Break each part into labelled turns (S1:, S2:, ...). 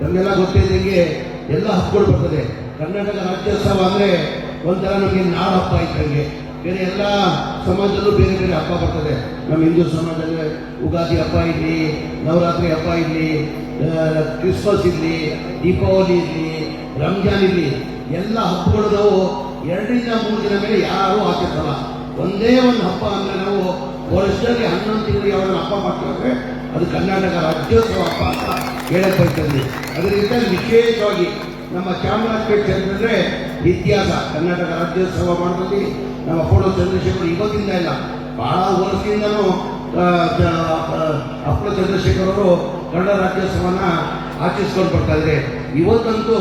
S1: ನಮಗೆಲ್ಲ ಗೊತ್ತಿದ್ದಂಗೆ ಎಲ್ಲ ಹಕ್ಕುಗಳು ಬರ್ತದೆ. ಕರ್ನಾಟಕ ರಾಜ್ಯೋತ್ಸವ ಅಂದ್ರೆ ಒಂಥರ ನಮಗೆ ನಾಡು ಹಬ್ಬ ಇದ್ದಂಗೆ ಬೇರೆ ಎಲ್ಲ ಸಮಾಜದಲ್ಲೂ ಬೇರೆ ಬೇರೆ ಹಬ್ಬ ಬರ್ತದೆ. ನಮ್ಮ ಹಿಂದೂ ಸಮಾಜದಲ್ಲಿ ಉಗಾದಿ ಹಬ್ಬ ಇರಲಿ, ನವರಾತ್ರಿ ಹಬ್ಬ ಇರಲಿ ಕ್ರಿಸ್ಮಸ್ ಇರಲಿ, ದೀಪಾವಳಿ ಇರಲಿ, ರಂಜಾನ್ ಇರಲಿ, ಎಲ್ಲ ಹಬ್ಬಗಳು ನಾವು ಎರಡರಿಂದ ಮೂರು ದಿನ ಮೇಲೆ ಯಾರೂ ಆಚರಿಸಲ್ಲ. ಒಂದೇ ಒಂದು ಹಬ್ಬ ಅಂದರೆ ನಾವು ವರ್ಷದಲ್ಲಿ ಹನ್ನೊಂದು ತಿಂಗಳಿಗೆ ಯಾವಾಗ ಹಬ್ಬ ಮಾಡ್ತಾರೆ ಅದು ಕರ್ನಾಟಕ ರಾಜ್ಯೋತ್ಸವ ಹಬ್ಬ ಅಂತ ಹೇಳಕ್ ಅದರಿಂದ ವಿಶೇಷವಾಗಿ ನಮ್ಮ ಚಾಮರಾಜಪೇಟೆ ಚಂದ್ರೆ ಇತಿಹಾಸ ಕರ್ನಾಟಕ ರಾಜ್ಯೋತ್ಸವ ಮಾಡೋದ್ರಲ್ಲಿ ನಮ್ಮ ಅಪ್ಪಳು ಚಂದ್ರಶೇಖರ್ ಇವತ್ತಿಂದ ಇಲ್ಲ, ಬಹಳ ವರ್ಷದಿಂದನೂ ಅಪ್ಪಳು ಚಂದ್ರಶೇಖರ್ ಅವರು ಕನ್ನಡ ರಾಜ್ಯೋತ್ಸವನ ಆಚರಿಸ್ಕೊಂಡು ಬರ್ತಾ ಇದ್ದಾರೆ. ಇವತ್ತಂತೂ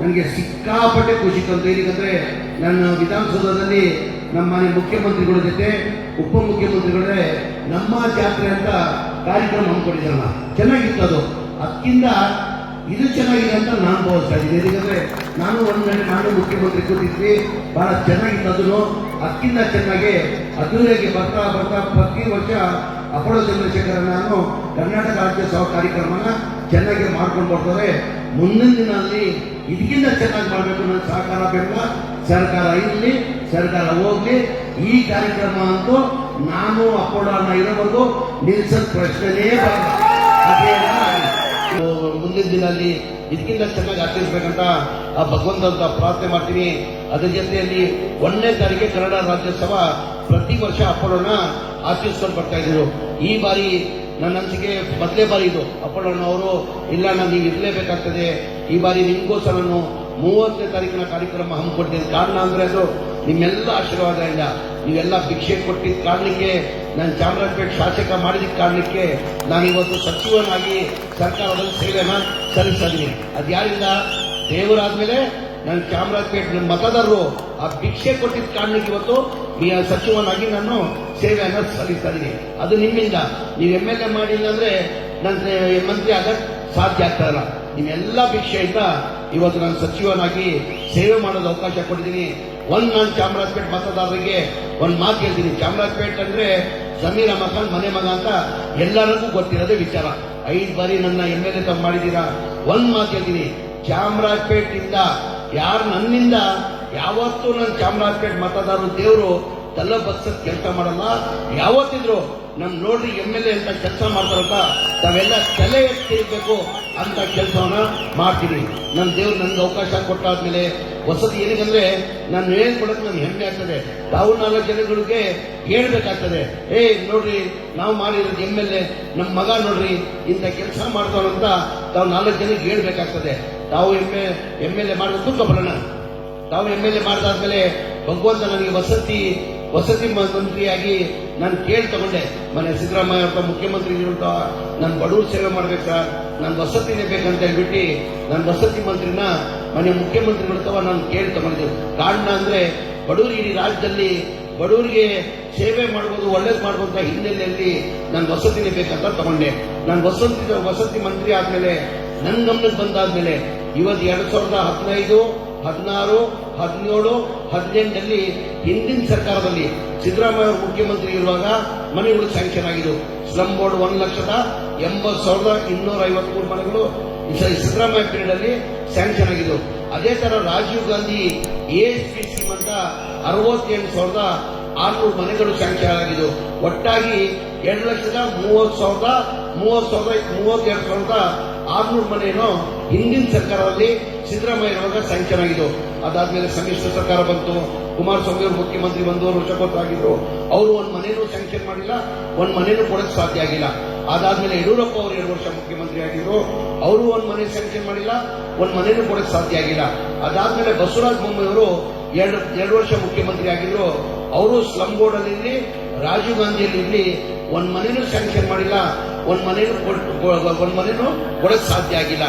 S1: ನನಗೆ ಸಿಕ್ಕಾಪಟ್ಟೆ ಖುಷಿ ತಂತು ಏನಕ್ಕಂದ್ರೆ ನನ್ನ ವಿಧಾನಸೌಧದಲ್ಲಿ ನಮ್ಮ ಮನೆ ಮುಖ್ಯಮಂತ್ರಿಗಳ ಜೊತೆ ಉಪಮುಖ್ಯಮಂತ್ರಿಗಳೇ ನಮ್ಮ ಜಾತ್ರೆ ಅಂತ ಕಾರ್ಯಕ್ರಮ ಹಮ್ಮಿಕೊಂಡಿದ್ದಾರಲ್ಲ, ಚೆನ್ನಾಗಿತ್ತು ಅದು. ಅದಕ್ಕಿಂತ ಇದು ಚೆನ್ನಾಗಿದೆ ಅಂತ ನಾನು ಭಾವಿಸ್ತಾ ಇದ್ದೀನಿ. ನಾನು ಒಂದು ನಾನು ಮುಖ್ಯಮಂತ್ರಿ ಕೂತಿದ್ವಿ, ಬಹಳ ಚೆನ್ನಾಗಿತ್ತು ಅದನ್ನು. ಅದಕ್ಕಿಂತ ಚೆನ್ನಾಗಿ ಅದ್ದೂರಿಯಾಗಿ ಬರ್ತಾ ಬರ್ತಾ ಪ್ರತಿ ವರ್ಷ ಅಪೋಲೋ ಚಂದ್ರಶೇಖರ ನಾನು ಕರ್ನಾಟಕ ರಾಜ್ಯೋತ್ಸವ ಕಾರ್ಯಕ್ರಮನ ಚೆನ್ನಾಗಿ ಮಾಡ್ಕೊಂಡು ಬರ್ತಾರೆ. ಮುಂದಿನ ದಿನದಲ್ಲಿ ಇದಕ್ಕಿಂತ ಚೆನ್ನಾಗಿ ಮಾಡಬೇಕು ನನ್ನ ಸಹಕಾರ ಬೇಕು ಸರ್ಕಾರ ಇರಲಿ ಸರ್ಕಾರ ಹೋಗ್ಲಿ ಈ ಕಾರ್ಯಕ್ರಮ ಅಂತೂ ನಾನು ಅನ್ನ ಇರೋವರೆಗೂ ನಿಲ್ಸದ್ ಅದೇ ಮುಂದಿನ ದಿನದಲ್ಲಿ ಇದಕ್ಕಿಂತ ಚೆನ್ನಾಗಿ ಆಚರಿಸ್ಬೇಕಂತ ಆ ಭಗವಂತ ಪ್ರಾರ್ಥನೆ ಮಾಡ್ತೀನಿ. ಅದ್ರ ಜೊತೆಯಲ್ಲಿ ಒಂದನೇ ತಾರೀಕೆ ಕನ್ನಡ ರಾಜ್ಯೋತ್ಸವ ಪ್ರತಿ ವರ್ಷ ಅಪ್ಪಳನ್ನ ಆಚರಿಸ್ಕೊಂಡು ಬರ್ತಾ ಇದ್ರು ಈ ಬಾರಿ ನನ್ನ ಅನಿಸಿಕೆ ಮೊದಲೇ ಬಾರಿ ಇದು. ಅಪ್ಪಳಣ್ಣ ಅವರು, ಇಲ್ಲ ನಾನು ಇರಲೇಬೇಕಾಗ್ತದೆ. ಈ ಬಾರಿ ನಿಮಗೋಸ್ಕರ ನಾನು ಮೂವತ್ತನೇ ತಾರೀಕಿನ ಕಾರ್ಯಕ್ರಮ ಹಮ್ಮಿಕೊಡ್ತೀನಿ ಕಾರಣ ಅಂದ್ರೆ ಅದು ನಿಮ್ಮೆಲ್ಲ ಆಶೀರ್ವಾದದಿಂದ ನೀವೆಲ್ಲ ಭಿಕ್ಷೆ ಕೊಟ್ಟಿದ್ದ ಕಾರಣಕ್ಕೆ, ನಾನು ಚಾಮರಾಜಪೇಟೆ ಶಾಸಕ ಮಾಡಿದ ಕಾರಣಕ್ಕೆ ನಾನು ಇವತ್ತು ಸಚಿವನಾಗಿ ಸರ್ಕಾರದಲ್ಲಿ ಸೇವೆನ ಸಲ್ಲಿಸಿದ್ದೀನಿ ಅದ್ಯಾರಿಂದ ಅದು ಯಾರಿಂದ? ದೇವರಾದ್ಮೇಲೆ ನಾನು ಚಾಮರಾಜಪೇಟೆ ನಮ್ಮ ಮತದಾರರು ಆ ಭಿಕ್ಷೆ ಕೊಟ್ಟಿದ್ದ ಕಾರಣಕ್ಕೆ ಇವತ್ತು ಸಚಿವನಾಗಿ ನಾನು ಸೇವೆಯನ್ನು ಸಲ್ಲಿಸ್ತಾ ಇದ್ದೀನಿ ಅದು ನಿಮ್ಮಿಂದ. ನೀವು ಎಂ ಎಲ್ ಎ ಮಾಡಿಲ್ಲ ಅಂದ್ರೆ ನನ್ನ ಮಂತ್ರಿ ಆಗಕ್ಕೆ ಸಾಧ್ಯ ಆಗ್ತಾ ಇಲ್ಲ. ನಿಮ್ಮೆಲ್ಲ ಭಿಕ್ಷೆಯಿಂದ ಇವತ್ತು ನಾನು ಸಚಿವನಾಗಿ ಸೇವೆ ಮಾಡೋದು ಅವಕಾಶ ಕೊಟ್ಟಿದ್ದೀನಿ. ಒಂದ್ ನಾನು ಚಾಮರಾಜಪೇಟೆ ಮತದಾರರಿಗೆ ಒಂದ್ ಮಾತು ಹೇಳ್ತೀನಿ. ಚಾಮರಾಜಪೇಟೆ ಅಂದ್ರೆ ಸಮೀರ ಅಹಮದ್ ಖಾನ್ ಮನೆ ಮಗ ಅಂತ ಎಲ್ಲರಿಗೂ ಗೊತ್ತಿರೋದೇ ವಿಚಾರ. ಐದು ಬಾರಿ ನನ್ನ ಎಂ ಎಲ್ ಎ ತಮ್ಮ ಮಾಡಿದ್ದೀರಾ? ಒಂದ್ ಮಾತು ಹೇಳ್ತೀನಿ. ಚಾಮರಾಜಪೇಟೆಯಿಂದ ಯಾರು ನನ್ನಿಂದ ಯಾವತ್ತೂ ನನ್ನ ಚಾಮರಾಜಪೇಟೆ ಮತದಾರರು ದೇವರು ತಲೆ ಬಗ್ಸದ್ ಕೆಲಸ ಮಾಡಲ್ಲ. ಯಾವತ್ತಿದ್ರು ನಮ್ ನೋಡ್ರಿ ಎಂ ಎಲ್ ಎ ಅಂತ ಕೆಲಸ ಮಾಡ್ತಾರಂತ, ತಾವೆಲ್ಲ ತಲೆ ಎತ್ತಿರ್ಬೇಕು ಅಂತ ಕೆಲಸವನ್ನ ಮಾಡ್ತೀನಿ. ನನ್ನ ದೇವ್ರು ನನ್ಗೆ ಅವಕಾಶ ಕೊಟ್ಟಾದ್ಮೇಲೆ, ಹೊಸದು ಏನಂದ್ರೆ ನಾನು ಹೇಳ್ಕೊಡಕ್ ನನ್ಗೆ ಹೆಮ್ಮೆ ಆಗ್ತದೆ. ತಾವು ನಾಲ್ಕು ಜನಗಳಿಗೆ ಹೇಳ್ಬೇಕಾಗ್ತದೆ. ಏ, ನೋಡ್ರಿ, ನಾವು ಮಾಡಿರೋದು ಎಂ ಎಲ್ ಎ ನಮ್ಮ ಮಗ ನೋಡ್ರಿ, ಇಂಥ ಕೆಲಸ ಮಾಡ್ತಾವಂತ ತಾವು ನಾಲ್ಕು ಜನಕ್ಕೆ ಹೇಳ್ಬೇಕಾಗ್ತದೆ. ತಾವು M A M L A ಮಾಡೋದು ತುಂಬ ಬರೋಣ ತಾವು ಎಂ ಎಲ್ ಎ ಮಾಡಿದಾದ್ಮೇಲೆ ಭಗವಂತ ನನಗೆ ವಸತಿ ವಸತಿ ಮಂತ್ರಿಯಾಗಿ ನಾನು ಕೇಳಿ ತಗೊಂಡೆ, ಮನೆ ಸಿದ್ದರಾಮಯ್ಯ ಅಂತ ಮುಖ್ಯಮಂತ್ರಿ ಇರುತ್ತ ನಾನು ಬಡವ್ರ ಸೇವೆ ಮಾಡ್ಬೇಕು? ಸರ್ ನಾನು ವಸತಿನೇ ಬೇಕಂತ ಹೇಳ್ಬಿಟ್ಟು ನಾನು ವಸತಿ ಮಂತ್ರಿನ ಮನೆ ಮುಖ್ಯಮಂತ್ರಿಗಳಿರ್ತವ ನಾನು ಕೇಳಿ ತಗೊಂಡಿದ್ದೆ ಕಾರಣ ಅಂದ್ರೆ ಬಡವರು ಇಡೀ ರಾಜ್ಯದಲ್ಲಿ ಬಡವರಿಗೆ ಸೇವೆ ಮಾಡ್ಬೋದು, ಒಳ್ಳೇದು ಮಾಡಬಹುದು ಅಂತ ಹಿನ್ನೆಲೆಯಲ್ಲಿ ನಾನು ವಸತಿನೇ ಬೇಕಂತ ತಗೊಂಡೆ. ನಾನು ವಸತಿ ವಸತಿ ಮಂತ್ರಿ ಆದ್ಮೇಲೆ ನನ್ನ ಗಮನಕ್ಕೆ ಬಂದಾದ್ಮೇಲೆ ಇವತ್ತು ಎರಡ್ ಸಾವಿರದ ಹದಿನೈದು ಹದಿನಾರು, ಹದಿನೇಳು, ಹದಿನೆಂಟಲ್ಲಿ ಹಿಂದಿನ ಸರ್ಕಾರದಲ್ಲಿ ಸಿದ್ದರಾಮಯ್ಯ ಅವರು ಮುಖ್ಯಮಂತ್ರಿ ಇರುವಾಗ ಮನೆಗಳು ಸ್ಯಾಂಕ್ಷನ್ ಆಗಿದ್ದು ಸ್ಲಮ್ ಬೋರ್ಡ್ ಒಂದು ಲಕ್ಷದ ಎಂಬತ್ತು ಸಾವಿರದ ಇನ್ನೂರ ಐವತ್ಮೂರು ಮನೆಗಳು ಸಿದ್ದರಾಮಯ್ಯ ಪೀರಿಯಡ್ ಅಲ್ಲಿ ಸ್ಯಾಂಕ್ಷನ್ ಆಗಿದ್ದು ಅದೇ ತರ ರಾಜೀವ್ ಗಾಂಧಿ ಎಎಸ್ಪಿ ಸ್ಕೀಮ್ ಅಂತ ಅರವತ್ತೆಂಟು ಸಾವಿರದ ಆರ್ನೂರು ಮನೆಗಳು ಸ್ಯಾಂಕ್ಷನ್ ಆಗಿದ್ದು ಒಟ್ಟಾಗಿ ಎರಡು ಲಕ್ಷದ ಮೂವತ್ತು ಸಾವಿರದ ಮೂವತ್ತು ಸಾವಿರದ, ಮೂವತ್ತೆರಡು ಸಾವಿರದ ಆರ್ನೂರು ಮನೆಯನ್ನು ಹಿಂದಿನ ಸರ್ಕಾರದಲ್ಲಿ ಸಿದ್ದರಾಮಯ್ಯ ಇರುವಾಗ ಸ್ಯಾಂಕ್ಷನ್ ಆಗಿದ್ದು ಅದಾದ್ಮೇಲೆ ಸಮ್ಮಿಶ್ರ ಸರ್ಕಾರ ಬಂತು, ಕುಮಾರಸ್ವಾಮಿ ಅವರು ಮುಖ್ಯಮಂತ್ರಿ ಬಂದವರು ವರ್ಷ ಆಗಿದ್ರು ಅವರು ಒಂದು ಮನೆಯೂ ಸ್ಯಾಂಕ್ಷನ್ ಮಾಡಿಲ್ಲ, ಒಂದು ಮನೇನೂ ಕೊಡಕ್ಕೆ ಸಾಧ್ಯ ಆಗಿಲ್ಲ. ಅದಾದ್ಮೇಲೆ ಯಡಿಯೂರಪ್ಪ ಅವರು ಎರಡು ವರ್ಷ ಮುಖ್ಯಮಂತ್ರಿ ಆಗಿದ್ರು. ಅವರು ಒಂದು ಮನೆ ಸ್ಯಾಂಕ್ಷನ್ ಮಾಡಿಲ್ಲ, ಒಂದು ಮನೇನೂ ಕೊಡಕ್ಕೆ ಸಾಧ್ಯ ಆಗಿಲ್ಲ. ಅದಾದ್ಮೇಲೆ ಬಸವರಾಜ ಬೊಮ್ಮಾಯಿ ಅವರು ಎರಡು ಎರಡು ವರ್ಷ ಮುಖ್ಯಮಂತ್ರಿ ಆಗಿದ್ರು. ಅವರು ಸ್ಲಂ ಬೋರ್ಡ್ ಅಲ್ಲಿ ಇರ್ಲಿ ರಾಜೀವ್ ಗಾಂಧಿಯಲ್ಲಿ ಒಂದು ಮನೆಯನ್ನು ಸ್ಯಾಂಕ್ಷನ್ ಮಾಡಿಲ್ಲ. ಒಂದ್ ಮನೇನು ಒಂದ್ ಮನೇನು ಕೊಡಕ್ ಸಾಧ್ಯ ಆಗಿಲ್ಲ